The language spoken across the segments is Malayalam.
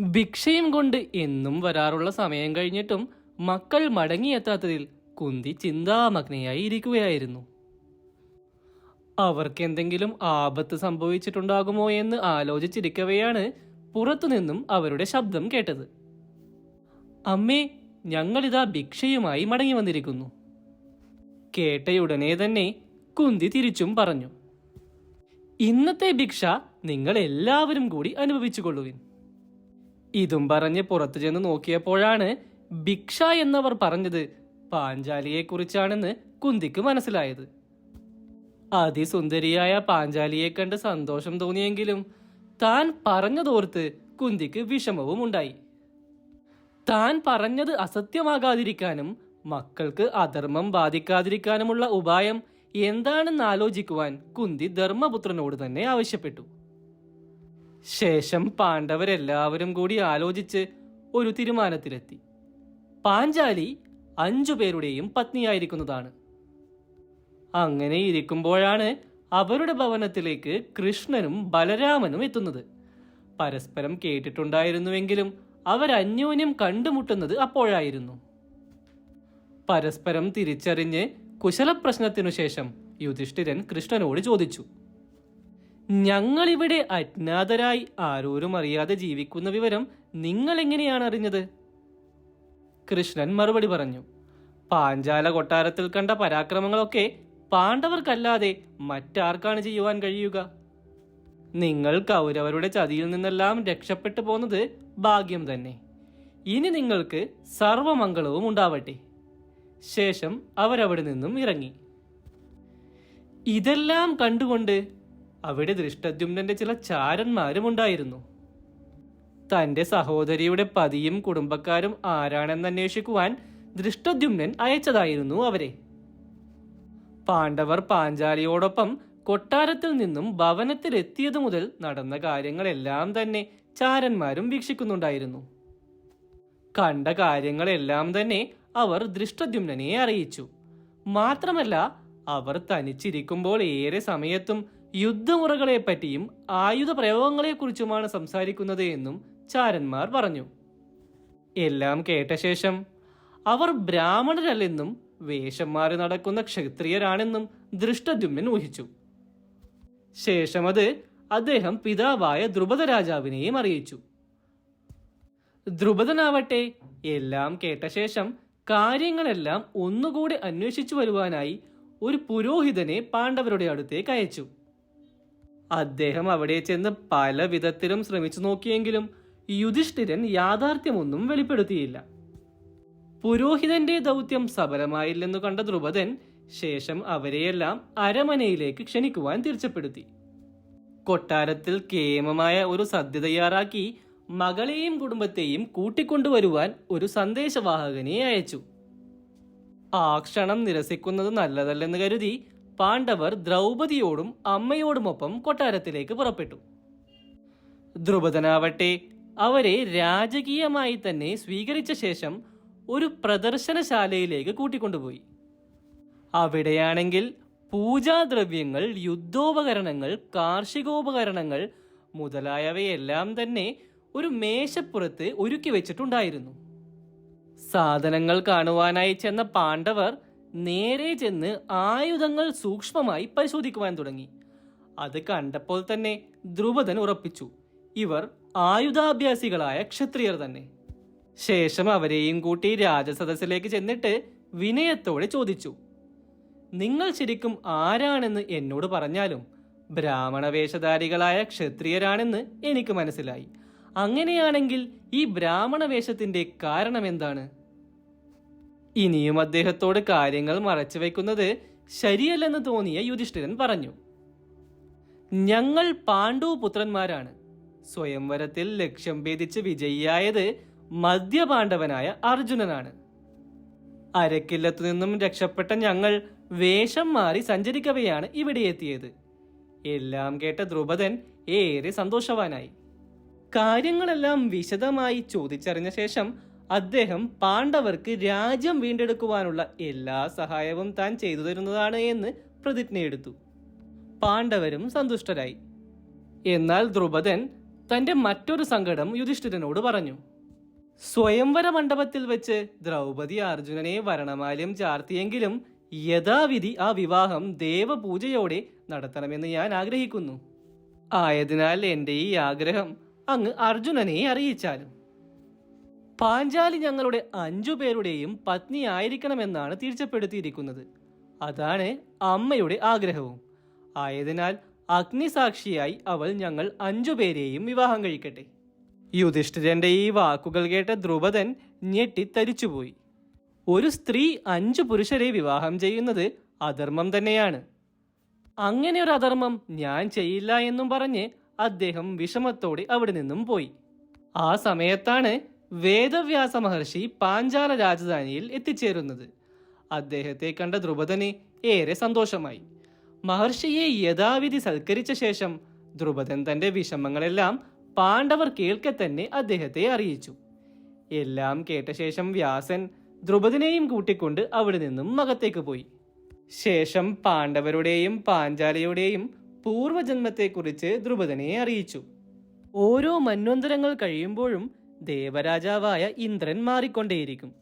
ഭിക്ഷയും കൊണ്ട് എന്നും വരാറുള്ള സമയം കഴിഞ്ഞിട്ടും മക്കൾ മടങ്ങിയെത്താത്തതിൽ കുന്തി ചിന്താമഗ്നയായി ഇരിക്കുകയായിരുന്നു അവർക്ക് എന്തെങ്കിലും ആപത്ത് സംഭവിച്ചിട്ടുണ്ടാകുമോ എന്ന് ആലോചിച്ചിരിക്കവെയാണ് പുറത്തുനിന്നും അവരുടെ ശബ്ദം കേട്ടത്. അമ്മേ ഞങ്ങളിതാ ഭിക്ഷയുമായി മടങ്ങി വന്നിരിക്കുന്നു. കേട്ടയുടനെ തന്നെ കുന്തി തിരിച്ചും പറഞ്ഞു. ഇന്നത്തെ ഭിക്ഷ നിങ്ങൾ എല്ലാവരും കൂടി അനുഭവിച്ചുകൊള്ളുവിൻ. ഇതും പറഞ്ഞ് പുറത്തു ചെന്ന് നോക്കിയപ്പോഴാണ് ഭിക്ഷ എന്നവർ പറഞ്ഞത് പാഞ്ചാലിയെക്കുറിച്ചാണെന്ന് കുന്തിക്ക് മനസ്സിലായത്. അതിസുന്ദരിയായ പാഞ്ചാലിയെ കണ്ട് സന്തോഷം തോന്നിയെങ്കിലും താൻ പറഞ്ഞതോർത്ത് കുന്തിക്ക് വിഷമവും ഉണ്ടായി താൻ പറഞ്ഞത് അസത്യമാകാതിരിക്കാനും മക്കൾക്ക് അധർമ്മം ബാധിക്കാതിരിക്കാനുമുള്ള ഉപായം എന്താണെന്ന് ആലോചിക്കുവാൻ കുന്തി ധർമ്മപുത്രനോട് തന്നെ ആവശ്യപ്പെട്ടു. ശേഷം പാണ്ഡവരെല്ലാവരും കൂടി ആലോചിച്ച് ഒരു തീരുമാനത്തിലെത്തി. പാഞ്ചാലി അഞ്ചു പേരുടെയും പത്നിയായിരിക്കുന്നതാണ്. അങ്ങനെ ഇരിക്കുമ്പോഴാണ് അവരുടെ ഭവനത്തിലേക്ക് കൃഷ്ണനും ബലരാമനും എത്തുന്നത്. പരസ്പരം കേട്ടിട്ടുണ്ടായിരുന്നുവെങ്കിലും അവരന്യോന്യം കണ്ടുമുട്ടുന്നത് അപ്പോഴായിരുന്നു. പരസ്പരം തിരിച്ചറിഞ്ഞ് കുശലപ്രശ്നത്തിനു ശേഷം യുധിഷ്ഠിരൻ കൃഷ്ണനോട് ചോദിച്ചു. ഞങ്ങളിവിടെ അജ്ഞാതരായി ആരോരും അറിയാതെ ജീവിക്കുന്ന വിവരം നിങ്ങൾ എങ്ങനെയാണ് അറിഞ്ഞത്? കൃഷ്ണൻ മറുപടി പറഞ്ഞു പാഞ്ചാല കൊട്ടാരത്തിൽ കണ്ട പരാക്രമങ്ങളൊക്കെ പാണ്ഡവർക്കല്ലാതെ മറ്റാർക്കാണ് ചെയ്യുവാൻ കഴിയുക? നിങ്ങൾ കൗരവരുടെ ചതിയിൽ നിന്നെല്ലാം രക്ഷപ്പെട്ടു പോന്നത് ഭാഗ്യം തന്നെ. ഇനി നിങ്ങൾക്ക് സർവമംഗളവും ഉണ്ടാവട്ടെ. ശേഷം അവരവിടെ നിന്നും ഇറങ്ങി. ഇതെല്ലാം കണ്ടുകൊണ്ട് അവിടെ ദൃഷ്ടദ്യുമ്നന്റെ ചില ചാരന്മാരും ഉണ്ടായിരുന്നു തന്റെ സഹോദരിയുടെ പതിയും കുടുംബക്കാരും ആരാണെന്ന് അന്വേഷിക്കുവാൻ ദൃഷ്ടദ്യുമ്നൻ അയച്ചതായിരുന്നു അവരെ. പാണ്ഡവർ പാഞ്ചാലിയോടൊപ്പം കൊട്ടാരത്തിൽ നിന്നും ഭവനത്തിലെത്തിയതു മുതൽ നടന്ന കാര്യങ്ങളെല്ലാം തന്നെ ചാരന്മാരും വീക്ഷിക്കുന്നുണ്ടായിരുന്നു. കണ്ട കാര്യങ്ങളെല്ലാം തന്നെ അവർ ദൃഷ്ടദ്യുമ്നനെ അറിയിച്ചു. മാത്രമല്ല അവർ തനിച്ചിരിക്കുമ്പോൾ ഏറെ സമയത്തും യുദ്ധമുറകളെപ്പറ്റിയും ആയുധ പ്രയോഗങ്ങളെക്കുറിച്ചുമാണ് സംസാരിക്കുന്നത് എന്നും ചാരന്മാർ പറഞ്ഞു. എല്ലാം കേട്ട ശേഷം അവർ ബ്രാഹ്മണരല്ലെന്നും വേഷം മാറി നടക്കുന്ന ക്ഷത്രിയരാണെന്നും ദൃഷ്ടദ്യുമ്നൻ ഊഹിച്ചു. ശേഷം അത് അദ്ദേഹം പിതാവായ ദ്രുപദ രാജാവിനെയും അറിയിച്ചു. ദ്രുപദനാവട്ടെ എല്ലാം കേട്ട ശേഷം കാര്യങ്ങളെല്ലാം ഒന്നുകൂടി അന്വേഷിച്ചു വരുവാനായി ഒരു പുരോഹിതനെ പാണ്ഡവരുടെ അടുത്തേക്ക് അയച്ചു. അദ്ദേഹം അവിടെ ചെന്ന് പല വിധത്തിലും ശ്രമിച്ചു നോക്കിയെങ്കിലും യുധിഷ്ഠിരൻ യാഥാർത്ഥ്യമൊന്നും വെളിപ്പെടുത്തിയില്ല. പുരോഹിതന്റെ ദൗത്യം സഫലമായില്ലെന്നു കണ്ട ദ്രുപദൻ ശേഷം അവരെയെല്ലാം അരമനയിലേക്ക് ക്ഷണിക്കുവാൻ തീർച്ചപ്പെടുത്തി കൊട്ടാരത്തിൽ കേമമായ ഒരു സദ്യ തയ്യാറാക്കി മകളെയും കുടുംബത്തെയും കൂട്ടിക്കൊണ്ടുവരുവാൻ ഒരു സന്ദേശവാഹകനെ അയച്ചു. ആ ക്ഷണം നിരസിക്കുന്നത് നല്ലതല്ലെന്ന് കരുതി പാണ്ഡവർ ദ്രൗപദിയോടും അമ്മയോടുമൊപ്പം കൊട്ടാരത്തിലേക്ക് പുറപ്പെട്ടു. ദ്രുപദനാവട്ടെ അവരെ രാജകീയമായി തന്നെ സ്വീകരിച്ച ശേഷം ഒരു പ്രദർശനശാലയിലേക്ക് കൂട്ടിക്കൊണ്ടുപോയി. അവിടെയാണെങ്കിൽ പൂജാദ്രവ്യങ്ങൾ യുദ്ധോപകരണങ്ങൾ കാർഷികോപകരണങ്ങൾ മുതലായവയെല്ലാം തന്നെ ഒരു മേശപ്പുറത്ത് ഒരുക്കി വെച്ചിട്ടുണ്ടായിരുന്നു സാധനങ്ങൾ കാണുവാനായി ചെന്ന പാണ്ഡവർ നേരെ ചെന്ന് ആയുധങ്ങൾ സൂക്ഷ്മമായി പരിശോധിക്കുവാൻ തുടങ്ങി. അത് കണ്ടപ്പോൾ തന്നെ ദ്രുപദൻ ഉറപ്പിച്ചു ഇവർ ആയുധാഭ്യാസികളായ ക്ഷത്രിയർ തന്നെ. ശേഷം അവരെയും കൂട്ടി രാജസദസ്സിലേക്ക് ചെന്നിട്ട് വിനയത്തോടെ ചോദിച്ചു നിങ്ങൾ ശരിക്കും ആരാണെന്ന് എന്നോട് പറഞ്ഞാലും ബ്രാഹ്മണ വേഷധാരികളായ ക്ഷത്രിയരാണെന്ന് എനിക്ക് മനസ്സിലായി. അങ്ങനെയാണെങ്കിൽ ഈ ബ്രാഹ്മണ വേഷത്തിന്റെ കാരണം എന്താണ്? ഇനിയും അദ്ദേഹത്തോട് കാര്യങ്ങൾ മറച്ചു വയ്ക്കുന്നത് ശരിയല്ലെന്ന് തോന്നിയ യുധിഷ്ഠിരൻ പറഞ്ഞു. ഞങ്ങൾ പാണ്ഡു പുത്രന്മാരാണ് സ്വയംവരത്തിൽ ലക്ഷ്യം ഭേദിച്ച് വിജയിയായത് മധ്യപാണ്ഡവനായ അർജുനനാണ്. അരക്കില്ലത്തു നിന്നും രക്ഷപ്പെട്ട ഞങ്ങൾ വേഷം മാറി സഞ്ചരിക്കവെയാണ് ഇവിടെ എത്തിയത്. എല്ലാം കേട്ട ദ്രുപദൻ ഏറെ സന്തോഷവാനായി. കാര്യങ്ങളെല്ലാം വിശദമായി ചോദിച്ചറിഞ്ഞ ശേഷം അദ്ദേഹം പാണ്ഡവർക്ക് രാജ്യം വീണ്ടെടുക്കുവാനുള്ള എല്ലാ സഹായവും താൻ ചെയ്തു തരുന്നതാണ് എന്ന് പ്രതിജ്ഞയെടുത്തു. പാണ്ഡവരും സന്തുഷ്ടരായി. എന്നാൽ ദ്രുപദൻ തന്റെ മറ്റൊരു സങ്കടം യുധിഷ്ഠിരനോട് പറഞ്ഞു. സ്വയംവര മണ്ഡപത്തിൽ വെച്ച് ദ്രൗപദി അർജുനനെ വരണമാല്യം ചാർത്തിയെങ്കിലും യഥാവിധി ആ വിവാഹം ദേവപൂജയോടെ നടത്തണമെന്ന് ഞാൻ ആഗ്രഹിക്കുന്നു. ആയതിനാൽ എന്റെ ഈ ആഗ്രഹം അങ്ങ് അർജുനനെ അറിയിച്ചാലും. പാഞ്ചാലി ഞങ്ങളുടെ അഞ്ചു പേരുടെയും പത്നി ആയിരിക്കണമെന്നാണ് തീർച്ചപ്പെടുത്തിയിരിക്കുന്നത് അതാണ് അമ്മയുടെ ആഗ്രഹവും. ആയതിനാൽ അഗ്നിസാക്ഷിയായി അവൾ ഞങ്ങൾ അഞ്ചു പേരെയും വിവാഹം കഴിക്കട്ടെ. യുധിഷ്ഠിരന്റെ ഈ വാക്കുകൾ കേട്ട ധ്രുപദൻ ഞെട്ടി തരിച്ചുപോയി ഒരു സ്ത്രീ അഞ്ചു പുരുഷരെ വിവാഹം ചെയ്യുന്നത് അധർമ്മം തന്നെയാണ്. അങ്ങനെ ഒരു അധർമ്മം ഞാൻ ചെയ്യില്ല എന്നും പറഞ്ഞ് അദ്ദേഹം വിഷമത്തോടെ അവിടെ നിന്നും പോയി. ആ സമയത്താണ് വേദവ്യാസ മഹർഷി പാഞ്ചാല രാജധാനിയിൽ എത്തിച്ചേരുന്നത്. അദ്ദേഹത്തെ കണ്ട ദ്രുപദന് ഏറെ സന്തോഷമായി. മഹർഷിയെ യഥാവിധി സൽക്കരിച്ച ശേഷം ദ്രുപദൻ തന്റെ വിഷമങ്ങളെല്ലാം പാണ്ഡവർ കേൾക്കെ തന്നെ അദ്ദേഹത്തെ അറിയിച്ചു. എല്ലാം കേട്ട ശേഷം വ്യാസൻ ദ്രുപദിനെയും കൂട്ടിക്കൊണ്ട് അവിടെ നിന്നും മകത്തേക്ക് പോയി. ശേഷം പാണ്ഡവരുടെയും പാഞ്ചാലയുടെയും പൂർവജന്മത്തെക്കുറിച്ച് ദ്രുപദനെ അറിയിച്ചു. ഓരോ മന്വന്തരങ്ങൾ കഴിയുമ്പോഴും ദേവരാജാവായ ഇന്ദ്രൻ മാറിക്കൊണ്ടേയിരിക്കും.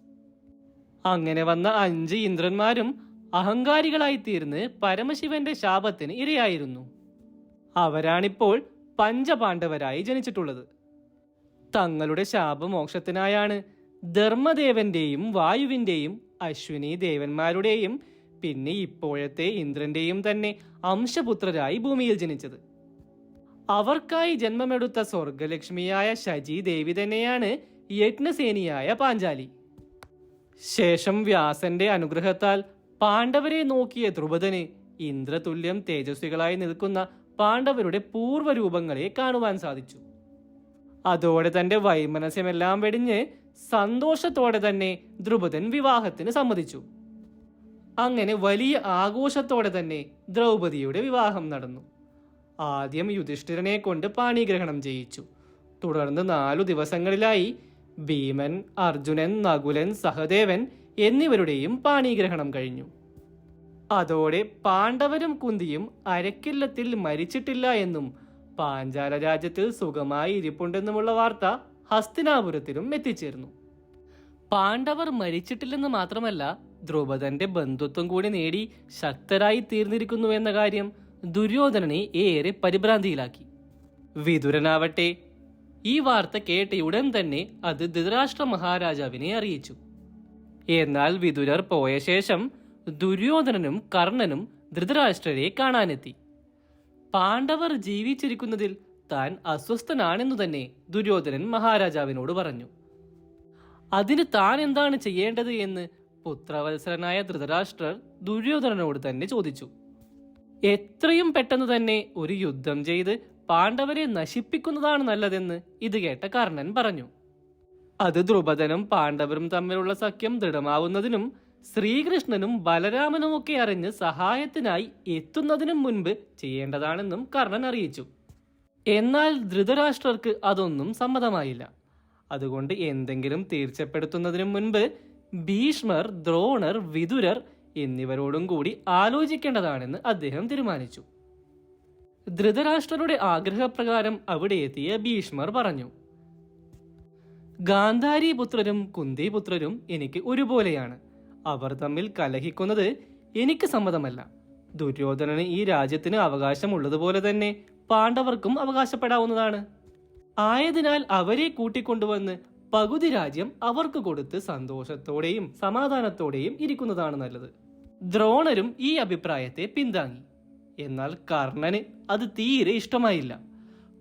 അങ്ങനെ വന്ന അഞ്ച് ഇന്ദ്രന്മാരും അഹങ്കാരികളായി തീർന്ന് പരമശിവന്റെ ശാപത്തിന് ഇരയായിരുന്നു. അവരാണിപ്പോൾ പഞ്ചപാണ്ഡവരായി ജനിച്ചിട്ടുള്ളത്. തങ്ങളുടെ ശാപമോക്ഷത്തിനായാണ് ധർമ്മദേവന്റെയും വായുവിന്റെയും അശ്വിനി ദേവന്മാരുടെയും പിന്നെ ഇപ്പോഴത്തെ ഇന്ദ്രന്റെയും തന്നെ അംശപുത്രരായി ഭൂമിയിൽ ജനിച്ചത്. അവർക്കായി ജന്മമെടുത്ത സ്വർഗലക്ഷ്മിയായ ശചി ദേവി തന്നെയാണ് യജ്ഞസേനിയായ പാഞ്ചാലി. ശേഷം വ്യാസന്റെ അനുഗ്രഹത്താൽ പാണ്ഡവരെ നോക്കിയ ധ്രുപദന് ഇന്ദ്രതുല്യം തേജസ്വികളായി നിൽക്കുന്ന പാണ്ഡവരുടെ പൂർവരൂപങ്ങളെ കാണുവാൻ സാധിച്ചു. അതോടെ തന്റെ വൈമനസ്യമെല്ലാം വെടിഞ്ഞ് സന്തോഷത്തോടെ തന്നെ ധ്രുപദൻ വിവാഹത്തിന് സമ്മതിച്ചു. അങ്ങനെ വലിയ ആഘോഷത്തോടെ തന്നെ ദ്രൗപദിയുടെ വിവാഹം നടന്നു. ആദ്യം യുധിഷ്ഠിരനെ കൊണ്ട് പാണിഗ്രഹണം ചെയ്യിച്ചു. തുടർന്ന് നാലു ദിവസങ്ങളിലായി ഭീമൻ അർജുനൻ നകുലൻ സഹദേവൻ എന്നിവരുടെയും പാണിഗ്രഹണം കഴിഞ്ഞു. അതോടെ പാണ്ഡവരും കുന്തിയും അരക്കില്ലത്തിൽ മരിച്ചിട്ടില്ല എന്നും പാഞ്ചാല രാജ്യത്തിൽ സുഖമായി ഇരിപ്പുണ്ടെന്നുമുള്ള വാർത്ത ഹസ്തിനാപുരത്തിലും എത്തിച്ചേർന്നു. പാണ്ഡവർ മരിച്ചിട്ടില്ലെന്ന് മാത്രമല്ല ദ്രുപദന്റെ ബന്ധുത്വം കൂടി നേടി ശക്തരായി തീർന്നിരിക്കുന്നു എന്ന കാര്യം ദുര്യോധനനെ ഏറെ പരിഭ്രാന്തിയിലാക്കി. വിതുരനാവട്ടെ ഈ വാർത്ത കേട്ട ഉടൻ തന്നെ അത് ധൃതരാഷ്ട്ര മഹാരാജാവിനെ അറിയിച്ചു. എന്നാൽ വിതുരർ പോയ ശേഷം ദുര്യോധനനും കർണനും ധൃതരാഷ്ട്രരെ കാണാനെത്തി. പാണ്ഡവർ ജീവിച്ചിരിക്കുന്നതിൽ താൻ അസ്വസ്ഥനാണെന്നു തന്നെ ദുര്യോധനൻ മഹാരാജാവിനോട് പറഞ്ഞു. അതിന് താൻ എന്താണ് ചെയ്യേണ്ടത് എന്ന് പുത്രവത്സരനായ ധൃതരാഷ്ട്രർ ദുര്യോധനനോട് തന്നെ ചോദിച്ചു. എത്രയും പെട്ടെന്ന് തന്നെ ഒരു യുദ്ധം ചെയ്ത് പാണ്ഡവരെ നശിപ്പിക്കുന്നതാണ് നല്ലതെന്ന് ഇത് കേട്ട കർണൻ പറഞ്ഞു. അത് ദ്രുപദനും പാണ്ഡവരും തമ്മിലുള്ള സഖ്യം ദൃഢമാവുന്നതിനും ശ്രീകൃഷ്ണനും ബലരാമനും ഒക്കെ അറിഞ്ഞ് സഹായത്തിനായി എത്തുന്നതിനും മുൻപ് ചെയ്യേണ്ടതാണെന്നും കർണൻ അറിയിച്ചു. എന്നാൽ ധൃതരാഷ്ട്രർക്ക് അതൊന്നും സമ്മതമായില്ല. അതുകൊണ്ട് എന്തെങ്കിലും തീർച്ചപ്പെടുത്തുന്നതിനു മുൻപ് ഭീഷ്മർ ദ്രോണർ വിതുരർ എന്നിവരോടും കൂടി ആലോചിക്കേണ്ടതാണെന്ന് അദ്ദേഹം തീരുമാനിച്ചു. ധൃതരാഷ്ട്രരുടെ ആഗ്രഹപ്രകാരം അവിടെ എത്തിയ ഭീഷ്മർ പറഞ്ഞു ഗാന്ധാരി പുത്രരും കുന്തി പുത്രരും എനിക്ക് ഒരുപോലെയാണ്. അവർ തമ്മിൽ കലഹിക്കുന്നത് എനിക്ക് സമ്മതമല്ല. ദുര്യോധനന് ഈ രാജ്യത്തിന് അവകാശമുള്ളതുപോലെ തന്നെ പാണ്ഡവർക്കും അവകാശപ്പെടാവുന്നതാണ്. ആയതിനാൽ അവരെ കൂട്ടിക്കൊണ്ടുവന്ന് പകുതി രാജ്യം അവർക്ക് കൊടുത്ത് സന്തോഷത്തോടെയും സമാധാനത്തോടെയും ഇരിക്കുന്നതാണ് നല്ലത്. ദ്രോണരും ഈ അഭിപ്രായത്തെ പിന്താങ്ങി. എന്നാൽ കർണന് അത് തീരെ ഇഷ്ടമായില്ല.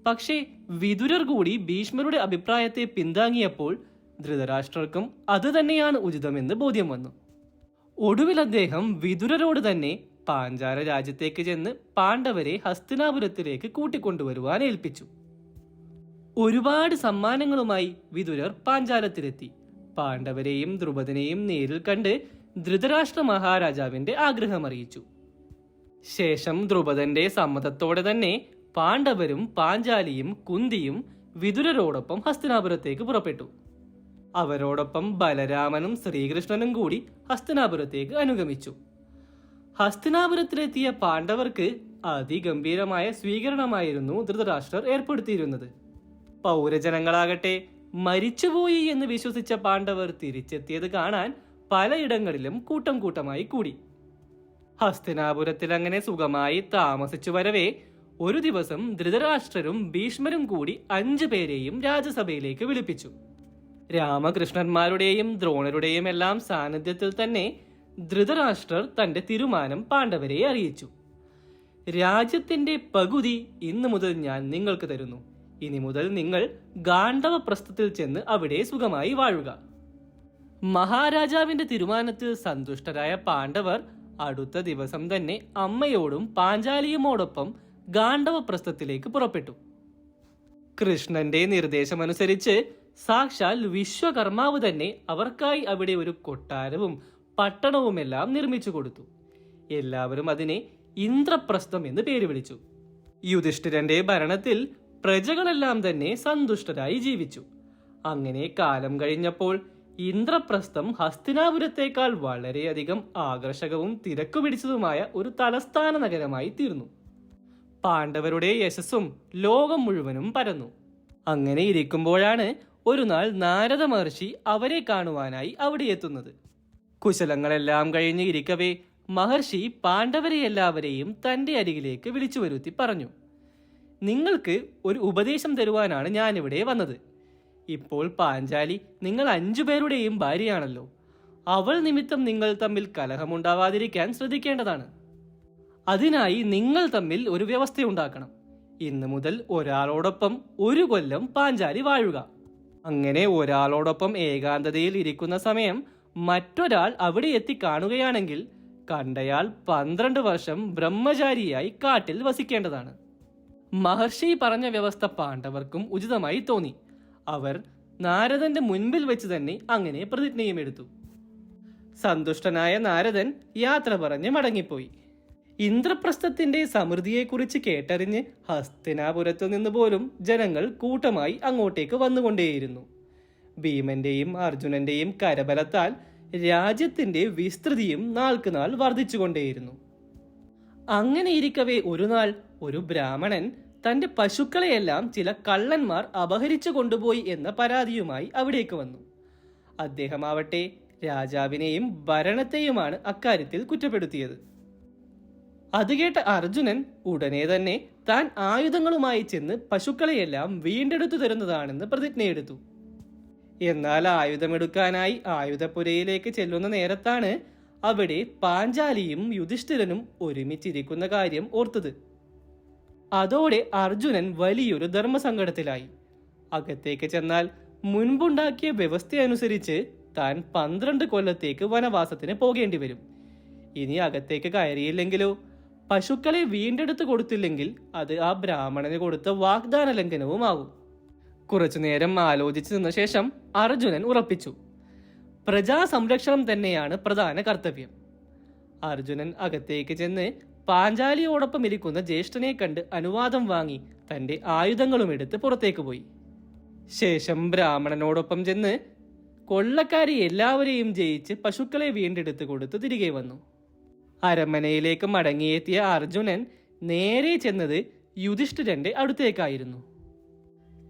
പക്ഷേ വിതുരർ കൂടി ഭീഷ്മരുടെ അഭിപ്രായത്തെ പിന്താങ്ങിയപ്പോൾ ധൃതരാഷ്ട്രർക്കും അത് തന്നെയാണ് ഉചിതമെന്ന് ബോധ്യം വന്നു. ഒടുവിൽ അദ്ദേഹം വിതുരരോട് തന്നെ പാഞ്ചാല രാജ്യത്തേക്ക് ചെന്ന് പാണ്ഡവരെ ഹസ്തിനാപുരത്തിലേക്ക് കൂട്ടിക്കൊണ്ടുവരുവാൻ ഏൽപ്പിച്ചു. ഒരുപാട് സമ്മാനങ്ങളുമായി വിതുരർ പാഞ്ചാലത്തിലെത്തി. പാണ്ഡവരെയും ദ്രുപദനെയും നേരിൽ കണ്ട് ധൃതരാഷ്ട്ര മഹാരാജാവിന്റെ ആഗ്രഹം അറിയിച്ചു ശേഷം ദ്രുപദന്റെ സമ്മതത്തോടെ തന്നെ പാണ്ഡവരും പാഞ്ചാലിയും കുന്തിയും വിതുരരോടൊപ്പം ഹസ്തിനാപുരത്തേക്ക് പുറപ്പെട്ടു. അവരോടൊപ്പം ബലരാമനും ശ്രീകൃഷ്ണനും കൂടി ഹസ്തിനാപുരത്തേക്ക് അനുഗമിച്ചു. ഹസ്തിനാപുരത്തിലെത്തിയ പാണ്ഡവർക്ക് അതിഗംഭീരമായ സ്വീകരണമായിരുന്നു ധൃതരാഷ്ട്രർ ഏർപ്പെടുത്തിയിരുന്നത്. പൗരജനങ്ങളാകട്ടെ മരിച്ചുപോയി എന്ന് വിശ്വസിച്ച പാണ്ഡവർ തിരിച്ചെത്തിയത് കാണാൻ പലയിടങ്ങളിലും കൂട്ടം കൂട്ടമായി കൂടി. ഹസ്തിനാപുരത്തിൽ അങ്ങനെ സുഖമായി താമസിച്ചു വരവേ ഒരു ദിവസം ധൃതരാഷ്ട്രരും ഭീഷ്മരും കൂടി അഞ്ചു പേരെയും രാജസഭയിലേക്ക് വിളിപ്പിച്ചു. രാമകൃഷ്ണന്മാരുടെയും ദ്രോണരുടെയും എല്ലാം സാന്നിധ്യത്തിൽ തന്നെ ധൃതരാഷ്ട്രർ തന്റെ തീരുമാനം പാണ്ഡവരെ അറിയിച്ചു. രാജ്യത്തിന്റെ പകുതി ഇന്നു മുതൽ ഞാൻ നിങ്ങൾക്ക് തരുന്നു. ഇനി മുതൽ നിങ്ങൾ ഗാന്ധവ പ്രസ്ഥത്തിൽ ചെന്ന് അവിടെ സുഖമായി വാഴുക. മഹാരാജാവിന്റെ തീരുമാനത്തിൽ സന്തുഷ്ടരായ പാണ്ഡവർ അടുത്ത ദിവസം തന്നെ അമ്മയോടും പാഞ്ചാലിയുമോടൊപ്പം ഗാന്ധവ പ്രസ്ഥത്തിലേക്ക് പുറപ്പെട്ടു. കൃഷ്ണന്റെ നിർദ്ദേശമനുസരിച്ച് സാക്ഷാൽ വിശ്വകർമാവ് തന്നെ അവർക്കായി അവിടെ ഒരു കൊട്ടാരവും പട്ടണവുമെല്ലാം നിർമ്മിച്ചു കൊടുത്തു. എല്ലാവരും അതിനെ ഇന്ദ്രപ്രസ്ഥം എന്ന് പേര് വിളിച്ചു. യുധിഷ്ഠിരന്റെ ഭരണത്തിൽ പ്രജകളെല്ലാം തന്നെ സന്തുഷ്ടരായി ജീവിച്ചു. അങ്ങനെ കാലം കഴിഞ്ഞപ്പോൾ ഇന്ദ്രപ്രസ്ഥം ഹസ്തിനാപുരത്തേക്കാൾ വളരെയധികം ആകർഷകവും തിരക്കു പിടിച്ചതുമായ ഒരു തലസ്ഥാന നഗരമായി തീർന്നു. പാണ്ഡവരുടെ യശസ്സും ലോകം മുഴുവനും പരന്നു. അങ്ങനെ ഇരിക്കുമ്പോഴാണ് ഒരു നാൾ നാരദ മഹർഷി അവരെ കാണുവാനായി അവിടെ എത്തുന്നത്. കുശലങ്ങളെല്ലാം കഴിഞ്ഞ് ഇരിക്കവേ മഹർഷി പാണ്ഡവരെ എല്ലാവരെയും തന്റെ അരികിലേക്ക് വിളിച്ചു വരുത്തി പറഞ്ഞു. നിങ്ങൾക്ക് ഒരു ഉപദേശം തരുവാനാണ് ഞാനിവിടെ വന്നത്. ഇപ്പോൾ പാഞ്ചാലി നിങ്ങൾ അഞ്ചു പേരുടെയും ഭാര്യയാണല്ലോ. അവൾ നിമിത്തം നിങ്ങൾ തമ്മിൽ കലഹമുണ്ടാവാതിരിക്കാൻ ശ്രദ്ധിക്കേണ്ടതാണ്. അതിനായി നിങ്ങൾ തമ്മിൽ ഒരു വ്യവസ്ഥയുണ്ടാക്കണം ഇന്നു മുതൽ ഒരാളോടൊപ്പം ഒരു കൊല്ലം പാഞ്ചാലി വാഴുക. അങ്ങനെ ഒരാളോടൊപ്പം ഏകാന്തതയിൽ ഇരിക്കുന്ന സമയം മറ്റൊരാൾ അവിടെ എത്തി കാണുകയാണെങ്കിൽ കണ്ടയാൾ പന്ത്രണ്ട് വർഷം ബ്രഹ്മചാരിയായി കാട്ടിൽ വസിക്കേണ്ടതാണ്. മഹർഷി പറഞ്ഞ വ്യവസ്ഥ പാണ്ഡവർക്കും ഉചിതമായി തോന്നി. അവർ നാരദന്റെ മുൻപിൽ വെച്ച് തന്നെ അങ്ങനെ പ്രതിജ്ഞയും എടുത്തു. സന്തുഷ്ടനായ നാരദൻ യാത്ര പറഞ്ഞ് മടങ്ങിപ്പോയി. ഇന്ദ്രപ്രസ്ഥത്തിന്റെ സമൃദ്ധിയെക്കുറിച്ച് കേട്ടറിഞ്ഞ് ഹസ്തിനാപുരത്തു നിന്ന് പോലും ജനങ്ങൾ കൂട്ടമായി അങ്ങോട്ടേക്ക് വന്നുകൊണ്ടേയിരുന്നു. ഭീമന്റെയും അർജുനന്റെയും കരബലത്താൽ രാജ്യത്തിന്റെ വിസ്തൃതിയും നാൾക്കുനാൾ വർദ്ധിച്ചുകൊണ്ടേയിരുന്നു. അങ്ങനെ ഇരിക്കവേ ഒരു നാൾ ഒരു ബ്രാഹ്മണൻ തന്റെ പശുക്കളെയെല്ലാം ചില കള്ളന്മാർ അപഹരിച്ചു കൊണ്ടുപോയി എന്ന പരാതിയുമായി അവിടേക്ക് വന്നു. അദ്ദേഹമാവട്ടെ രാജാവിനെയും ഭരണത്തെയുമാണ് അക്കാര്യത്തിൽ കുറ്റപ്പെടുത്തിയത്. അത് കേട്ട അർജുനൻ ഉടനെ തന്നെ താൻ ആയുധങ്ങളുമായി ചെന്ന് പശുക്കളെയെല്ലാം വീണ്ടെടുത്തു തരുന്നതാണെന്ന് പ്രതിജ്ഞയെടുത്തു. എന്നാൽ ആയുധമെടുക്കാനായി ആയുധപ്പുരയിലേക്ക് ചെല്ലുന്ന നേരത്താണ് അവിടെ പാഞ്ചാലിയും യുധിഷ്ഠിരനും ഒരുമിച്ചിരിക്കുന്ന കാര്യം ഓർത്തത്. അതോടെ അർജുനൻ വലിയൊരു ധർമ്മസങ്കടത്തിലായി. അകത്തേക്ക് ചെന്നാൽ മുൻപുണ്ടാക്കിയ വ്യവസ്ഥയനുസരിച്ച് താൻ പന്ത്രണ്ട് കൊല്ലത്തേക്ക് വനവാസത്തിന് പോകേണ്ടി വരും. ഇനി അകത്തേക്ക് കയറിയില്ലെങ്കിലോ? പശുക്കളെ വീണ്ടെടുത്ത് കൊടുത്തില്ലെങ്കിൽ അത് ആ ബ്രാഹ്മണന് കൊടുത്ത വാഗ്ദാന ലംഘനവുമാകും കുറച്ചുനേരം ആലോചിച്ചു നിന്ന ശേഷം അർജുനൻ ഉറപ്പിച്ചു. പ്രജാ സംരക്ഷണം തന്നെയാണ് പ്രധാന കർത്തവ്യം. അർജുനൻ അകത്തേക്ക് ചെന്ന് പാഞ്ചാലിയോടൊപ്പം ഇരിക്കുന്ന ജ്യേഷ്ഠനെ കണ്ട് അനുവാദം വാങ്ങി തന്റെ ആയുധങ്ങളും എടുത്ത് പുറത്തേക്ക് പോയി. ശേഷം ബ്രാഹ്മണനോടൊപ്പം ചെന്ന് കൊള്ളക്കാരി എല്ലാവരെയും ജയിച്ച് പശുക്കളെ വീണ്ടെടുത്ത് കൊടുത്ത് തിരികെ വന്നു. അരമനയിലേക്ക് മടങ്ങിയെത്തിയ അർജുനൻ നേരെ ചെന്നത് യുധിഷ്ഠിരന്റെ അടുത്തേക്കായിരുന്നു.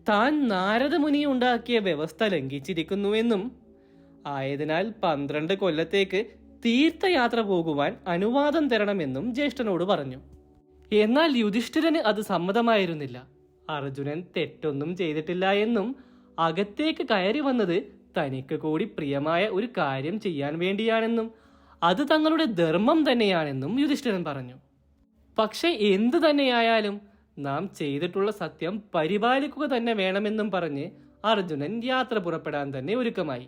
താൻ നാരദമുനി ഉണ്ടാക്കിയ വ്യവസ്ഥ ലംഘിച്ചിരിക്കുന്നുവെന്നും ആയതിനാൽ പന്ത്രണ്ട് കൊല്ലത്തേക്ക് തീർത്ഥയാത്ര പോകുവാൻ അനുവാദം തരണമെന്നും ജ്യേഷ്ഠനോട് പറഞ്ഞു. എന്നാൽ യുധിഷ്ഠിരന് അത് സമ്മതമായിരുന്നില്ല. അർജുനൻ തെറ്റൊന്നും ചെയ്തിട്ടില്ല എന്നും അകത്തേക്ക് കയറി വന്നത് തനിക്ക് കൂടി പ്രിയമായ ഒരു കാര്യം ചെയ്യാൻ വേണ്ടിയാണെന്നും അത് തങ്ങളുടെ ധർമ്മം തന്നെയാണെന്നും യുധിഷ്ഠിരൻ പറഞ്ഞു. പക്ഷേ എന്തു തന്നെയായാലും നാം ചെയ്തിട്ടുള്ള സത്യം പരിപാലിക്കുക തന്നെ വേണമെന്നും പറഞ്ഞ് അർജുനൻ യാത്ര പുറപ്പെടാൻ തന്നെ ഒരുക്കമായി.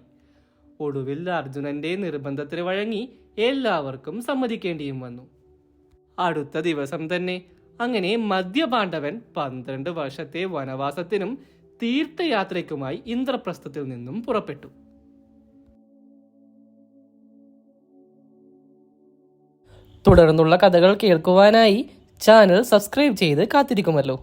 ഒടുവിൽ അർജുനന്റെ നിർബന്ധത്തിന് വഴങ്ങി എല്ലാവർക്കും സമ്മതിക്കേണ്ടിയും വന്നു. അടുത്ത ദിവസം തന്നെ അങ്ങനെ മധ്യപാണ്ഡവൻ പന്ത്രണ്ട് വർഷത്തെ വനവാസത്തിനും തീർത്ഥയാത്രയ്ക്കുമായി ഇന്ദ്രപ്രസ്ഥത്തിൽ നിന്നും പുറപ്പെട്ടു. തുടർന്നുള്ള കഥകൾ കേൾക്കുവാനായി ചാനൽ സബ്സ്ക്രൈബ് ചെയ്ത് കാത്തിരിക്കുമല്ലോ.